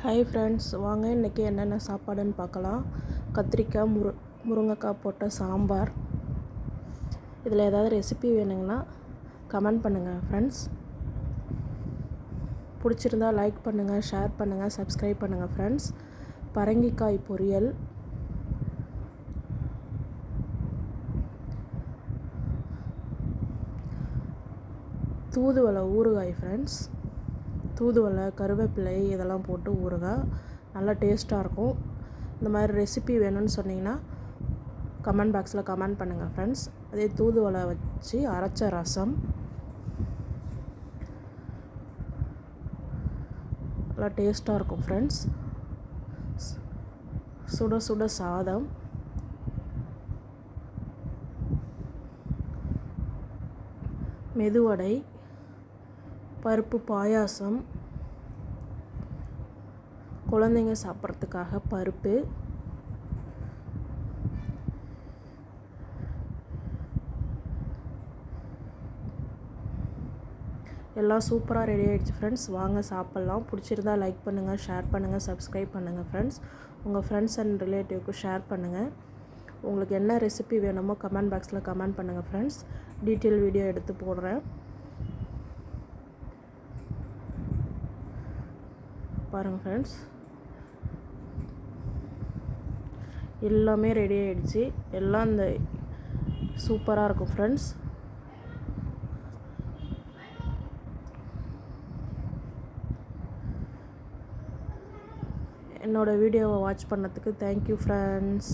Hi friends வாங்க இன்றைக்கி என்னென்ன சாப்பாடுன்னு பார்க்கலாம். கத்திரிக்காய் முரு முருங்கைக்காய் போட்ட சாம்பார். இதில் ஏதாவது ரெசிபி வேணுங்கன்னா கமெண்ட் பண்ணுங்கள் ஃப்ரெண்ட்ஸ் பிடிச்சிருந்தா லைக் பண்ணுங்கள் ஷேர் பண்ணுங்கள் சப்ஸ்கிரைப் பண்ணுங்கள் ஃப்ரெண்ட்ஸ் பரங்கிக்காய் பொரியல். தூதுவளை ஊறுகாய் ஃப்ரெண்ட்ஸ் தூதுவளை கருவேப்பிலை இதெல்லாம் போட்டு ஊறுகாய் நல்லா டேஸ்ட்டாக இருக்கும். இந்த மாதிரி ரெசிபி வேணும்னு சொன்னிங்கன்னா கமெண்ட் பாக்ஸில் கமெண்ட் பண்ணுங்கள் ஃப்ரெண்ட்ஸ் அதே தூதுவளை வச்சு அரைச்ச ரசம். நல்லா டேஸ்ட்டாக இருக்கும் ஃப்ரெண்ட்ஸ் சுட சுட சாதம். மெதுவடை. பருப்பு பாயாசம். குழந்தைங்க சாப்பிட்றதுக்காக பருப்பு. எல்லாம் சூப்பராக ரெடி ஆகிடுச்சு ஃப்ரெண்ட்ஸ் வாங்க சாப்பிட்லாம். பிடிச்சிருந்தா லைக் பண்ணுங்கள் ஷேர் பண்ணுங்கள் சப்ஸ்கிரைப் பண்ணுங்கள் ஃப்ரெண்ட்ஸ் உங்கள் ஃப்ரெண்ட்ஸ் அண்ட் ரிலேட்டிவ்க்கு ஷேர் பண்ணுங்கள் உங்களுக்கு என்ன ரெசிபி வேணுமோ கமெண்ட் பாக்ஸில் கமெண்ட் பண்ணுங்கள் ஃப்ரெண்ட்ஸ் டீட்டெயில் வீடியோ எடுத்து போடுறேன். பாருங்கள் ஃப்ரெண்ட்ஸ் எல்லாமே ரெடி ஆகிடுச்சு எல்லாம் இந்த சூப்பராக இருக்கும் ஃப்ரெண்ட்ஸ் என்னோடய வீடியோவை வாட்ச் பண்ணதுக்கு தேங்க்யூ ஃப்ரெண்ட்ஸ்